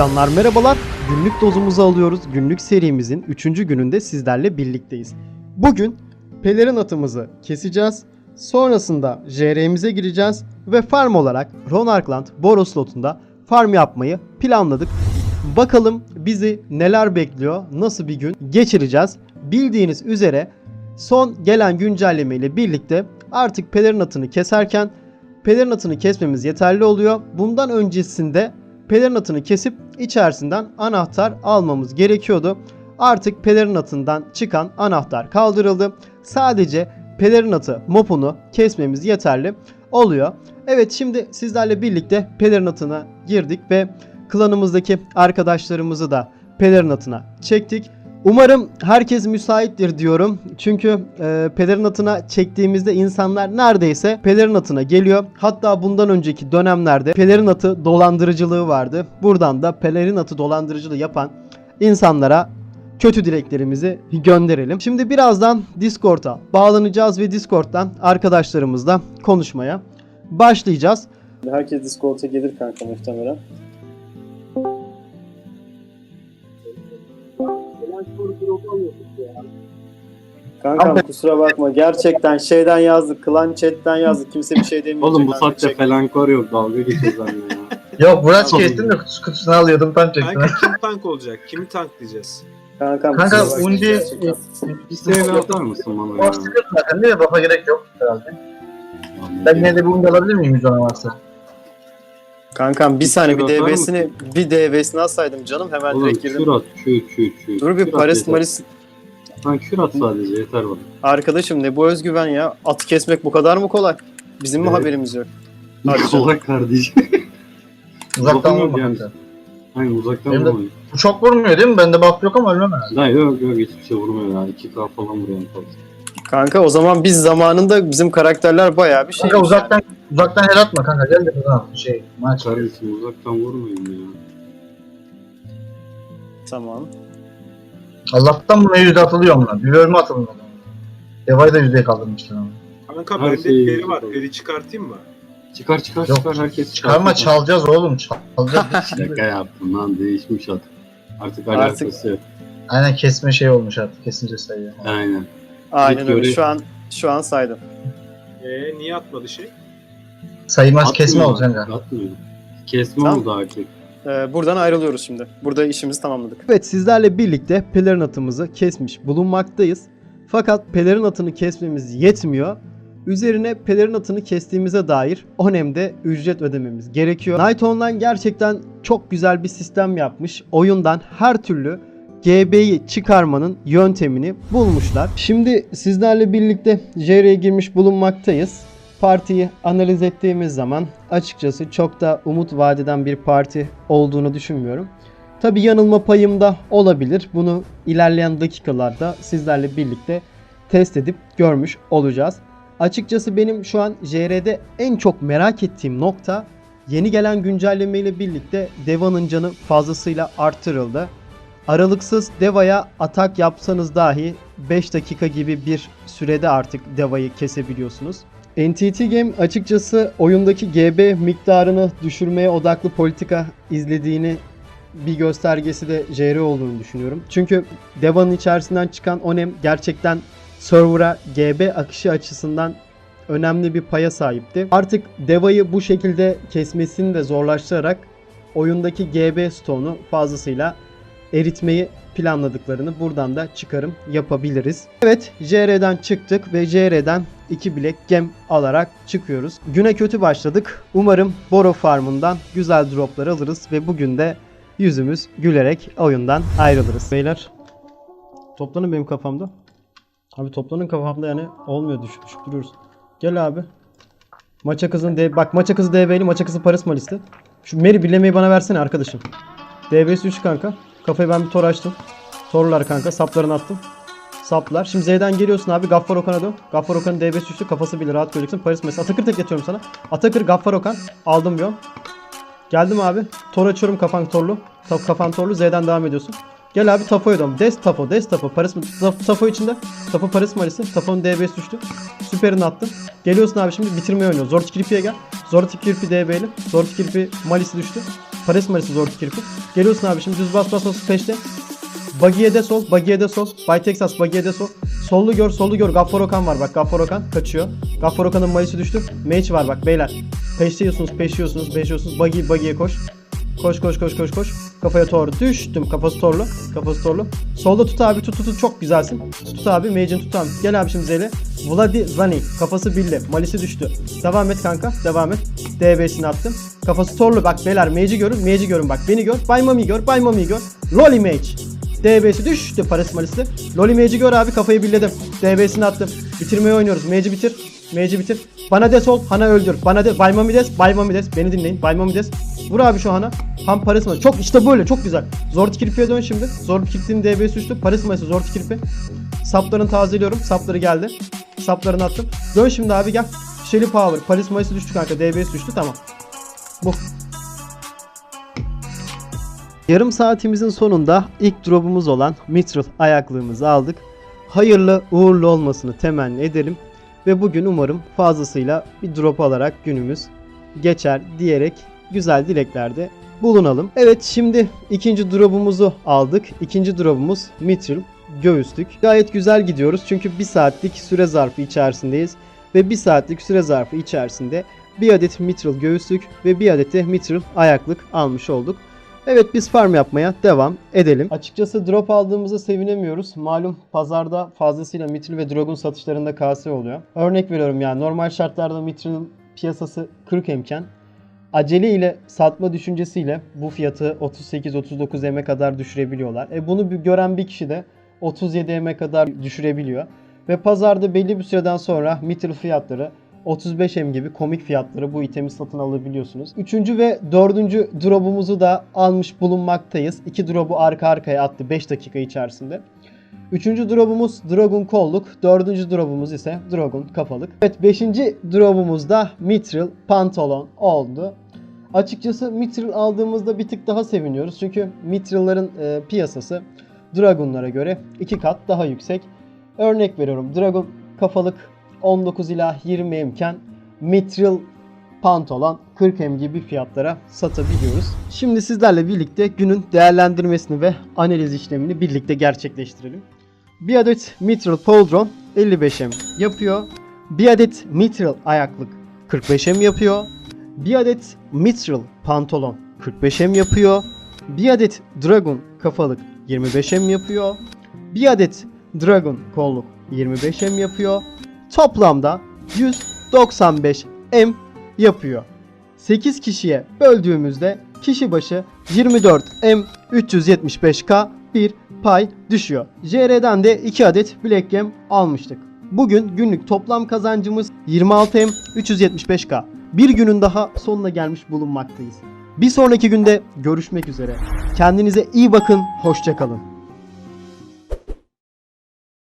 Canlar merhabalar. Günlük dozumuzu alıyoruz. Günlük serimizin 3. gününde sizlerle birlikteyiz. Bugün pelerin atımızı keseceğiz. Sonrasında JR'mize gireceğiz ve farm olarak Ronarkland Boros slotunda farm yapmayı planladık. Bakalım bizi neler bekliyor, nasıl bir gün geçireceğiz. Bildiğiniz üzere son gelen güncelleme ile birlikte artık pelerin atını keserken pelerin atını kesmemiz yeterli oluyor. Bundan öncesinde pelerin atını kesip içerisinden anahtar almamız gerekiyordu. Artık pelerin atından çıkan anahtar kaldırıldı. Sadece pelerin atı mopunu kesmemiz yeterli oluyor. Evet şimdi sizlerle birlikte pelerin atına girdik ve klanımızdaki arkadaşlarımızı da pelerin atına çektik. Umarım herkes müsaittir diyorum. Çünkü e, pelerin atına çektiğimizde insanlar neredeyse pelerin atına geliyor. Hatta bundan önceki dönemlerde pelerin atı dolandırıcılığı vardı. Buradan da pelerin atı dolandırıcılığı yapan insanlara kötü dileklerimizi gönderelim. Şimdi birazdan Discord'a bağlanacağız ve Discord'dan arkadaşlarımızla konuşmaya başlayacağız. Herkes Discord'a gelir kanka muhtemelen. Kankam kusura bakma gerçekten şeyden yazdık, klan chatten yazdık kimse bir şey demiyor. Oğlum bu saatte felankor yok dalga geçiyorlar ya. Yok Murat kestim de kutusu kutusunu alıyordum tam çektim. Kanka kim tank olacak? Kimi tanklayacağız? Kankam Kanka kusura bakma, Undi gerçekten. Bir CV atar mısın bana ya? Boş sıkıntı zaten değil mi? Bafa gerek yok herhalde. Ben yine de bir Undi alabilir miyim 100 ona varsa? Kankam bir saniye bir Kusura bakma. DB'sini bir DB'sini alsaydım canım hemen Oğlum direkt kür girdim. at, kür kür kür. Dur bir Kür at Paris yeter. Maris Lan kür at sadece yeter bana. arkadaşım ne bu özgüven ya. Atı kesmek bu kadar mı kolay? Bizim mi Evet. haberimiz yok? Hadi canım. Kolay kardeşim. Uzaktan Bakın vurma yani. kanka. Hayır uzaktan Benim de- vurmayın. Bu çok vurmuyor değil mi? Bende buff yok ama ölmem herhalde. Lan yok yok hiçbir şey vurmuyor ya. 2K falan vuruyor en fazla. Kanka o zaman biz zamanında bizim karakterler bayağı bir şey. Kanka uzaktan uzaktan el atma kanka. Gel de buradan. Şey maç. Kardeşim uzaktan vurmayın ya. Tamam. Allah'tan buna yüzde atılıyor onlar. Bir bölümü atılmadı. Devayı da yüzdeye kaldırmışlar ama. Kanka Her bende peri var. Peri çıkartayım mı? Çıkar çıkar Yok, çıkar herkes Çıkarma çıkar. çalacağız oğlum. Çalacağız. Şaka yaptım lan değişmiş at. Artık Artık- alakası yok. Aynen kesme şey olmuş artık. Kesince sayıyor. Aynen. Aynen öyle. Şu an şu an saydım. Ee niye atmadı şey? Sayılmaz kesme olacak kanka. Atmıyor. Kesme Tamam. oldu artık. Ee, buradan ayrılıyoruz şimdi. Burada işimizi tamamladık. Evet sizlerle birlikte pelerin atımızı kesmiş bulunmaktayız. Fakat pelerin atını kesmemiz yetmiyor. Üzerine pelerin atını kestiğimize dair Onem'de ücret ödememiz gerekiyor. Night Online gerçekten çok güzel bir sistem yapmış. Oyundan her türlü GB'yi çıkarmanın yöntemini bulmuşlar. Şimdi sizlerle birlikte JR'ye girmiş bulunmaktayız. Partiyi analiz ettiğimiz zaman açıkçası çok da umut vadeden bir parti olduğunu düşünmüyorum. Tabi yanılma payım da olabilir. Bunu ilerleyen dakikalarda sizlerle birlikte test edip görmüş olacağız. Açıkçası benim şu an JR'de en çok merak ettiğim nokta yeni gelen güncelleme ile birlikte Deva'nın canı fazlasıyla arttırıldı. Aralıksız Deva'ya atak yapsanız dahi 5 dakika gibi bir sürede artık Deva'yı kesebiliyorsunuz. NTT Game açıkçası oyundaki GB miktarını düşürmeye odaklı politika izlediğini bir göstergesi de JR olduğunu düşünüyorum. Çünkü Deva'nın içerisinden çıkan Onem gerçekten server'a GB akışı açısından önemli bir paya sahipti. Artık Deva'yı bu şekilde kesmesini de zorlaştırarak oyundaki GB stone'u fazlasıyla eritmeyi planladıklarını buradan da çıkarım yapabiliriz. Evet JR'den çıktık ve JR'den 2 bilek gem alarak çıkıyoruz. Güne kötü başladık. Umarım Boro Farm'ından güzel droplar alırız ve bugün de yüzümüz gülerek oyundan ayrılırız. Beyler toplanın benim kafamda. Abi toplanın kafamda yani olmuyor düşüp düşüp duruyoruz. Gel abi. Maça kızın D bak maça kızı DB'li maça kızı Paris Malis'ti. Şu Meri bilemeyi bana versene arkadaşım. DB'si 3 kanka. Kafayı ben bir tor açtım. Torlar kanka saplarını attım. Saplar. Şimdi Z'den geliyorsun abi Gaffar Okan'a dön. Gaffar Okan'ın DB'si düştü. Kafası bile rahat göreceksin. Paris Malis'i. Atakır tek yatıyorum sana. Atakır Gaffar Okan. Aldım bir on. Geldim abi. Tor açıyorum kafan torlu. Taf kafan torlu. Z'den devam ediyorsun. Gel abi Tafo'ya dön. Des Tafo, Des Tafo. Paris Taf- Tafo içinde. Tafo Paris Malisi. Tafo'nun DB'si düştü. Süperini attım. Geliyorsun abi şimdi bitirmeye oynuyor. Zorti Kirpi'ye gel. Zorti Kirpi DB'li. Zorti Kirpi Malisi düştü. Paris Marisi zor kirpik. Geliyorsun abi şimdi düz bas bas bas peşte. Bagiye de sol, Bagiye de sol. Bay Texas, Bagiye de sol. Sollu gör, sollu gör. Gaffar Okan var bak. Gaffar Okan kaçıyor. Gaffar Okan'ın malisi düştü. Mage var bak beyler. Peşliyorsunuz, peşliyorsunuz, peşliyorsunuz. Bagi, Bagiye koş. Koş koş koş koş koş. Kafaya doğru düştüm. Kafası torlu. Kafası torlu. Solda tut abi tut tut tut. Çok güzelsin. Tut abi. Mage'in tut abi. Gel abi şimdi Zeli. Vladi Zani. Kafası billi. Malisi düştü. Devam et kanka. Devam et. DB'sini attım. Kafası torlu. Bak beyler Mage'i görün. Mage'i görün bak. Beni gör. Bay Mami'yi gör. Bay Mami'yi gör. Loli Mage. DB'si düştü Paris Malis'te. Loli Mage'i gör abi kafayı billedim. DB'sini attım. Bitirmeyi oynuyoruz. Mage'i bitir. Mage'i bitir. Bana des ol. Hana öldür. Bana de Bay Mami des. Bay Mami des. Beni dinleyin. Bay Mami des. Vur abi şu Hana. Ham Paris Malis. Çok işte böyle. Çok güzel. Zor kirpiye dön şimdi. Zor kirpinin DB'si düştü. Paris Malis'e zor kirpi. Saplarını tazeliyorum. Sapları geldi. Saplarını attım. Dön şimdi abi gel. Shelly Power. Paris Malis'e düştü kanka. DB'si düştü. Tamam. Bu. Yarım saatimizin sonunda ilk drop'umuz olan Mithril ayaklığımızı aldık. Hayırlı uğurlu olmasını temenni edelim. Ve bugün umarım fazlasıyla bir drop alarak günümüz geçer diyerek güzel dileklerde bulunalım. Evet şimdi ikinci drop'umuzu aldık. İkinci drop'umuz Mithril göğüslük. Gayet güzel gidiyoruz çünkü bir saatlik süre zarfı içerisindeyiz. Ve bir saatlik süre zarfı içerisinde bir adet Mithril göğüslük ve bir adet de Mithril ayaklık almış olduk. Evet biz farm yapmaya devam edelim. Açıkçası drop aldığımızda sevinemiyoruz. Malum pazarda fazlasıyla Mithril ve Dragon satışlarında KS oluyor. Örnek veriyorum yani normal şartlarda Mithril'in piyasası 40 emken acele ile satma düşüncesiyle bu fiyatı 38-39 eme kadar düşürebiliyorlar. E bunu gören bir kişi de 37 eme kadar düşürebiliyor. Ve pazarda belli bir süreden sonra Mithril fiyatları 35M gibi komik fiyatları bu itemi satın alabiliyorsunuz. Üçüncü ve dördüncü drop'umuzu da almış bulunmaktayız. İki drop'u arka arkaya attı 5 dakika içerisinde. Üçüncü drop'umuz Dragon kolluk. Dördüncü drop'umuz ise Dragon kafalık. Evet beşinci drop'umuz da Mithril pantolon oldu. Açıkçası Mithril aldığımızda bir tık daha seviniyoruz. Çünkü Mithril'ların e, piyasası Dragon'lara göre iki kat daha yüksek. Örnek veriyorum Dragon kafalık 19 ila 20 emken Mithril pantolon 40 em gibi fiyatlara satabiliyoruz. Şimdi sizlerle birlikte günün değerlendirmesini ve analiz işlemini birlikte gerçekleştirelim. Bir adet Mithril Pauldron 55 em yapıyor. Bir adet Mithril ayaklık 45 em yapıyor. Bir adet Mithril pantolon 45 em yapıyor. Bir adet Dragon kafalık 25 em yapıyor. Bir adet Dragon kolluk 25 em yapıyor. Toplamda 195 M yapıyor. 8 kişiye böldüğümüzde kişi başı 24 M 375K bir pay düşüyor. JR'den de 2 adet Black Gem almıştık. Bugün günlük toplam kazancımız 26 M 375K. Bir günün daha sonuna gelmiş bulunmaktayız. Bir sonraki günde görüşmek üzere. Kendinize iyi bakın, hoşçakalın.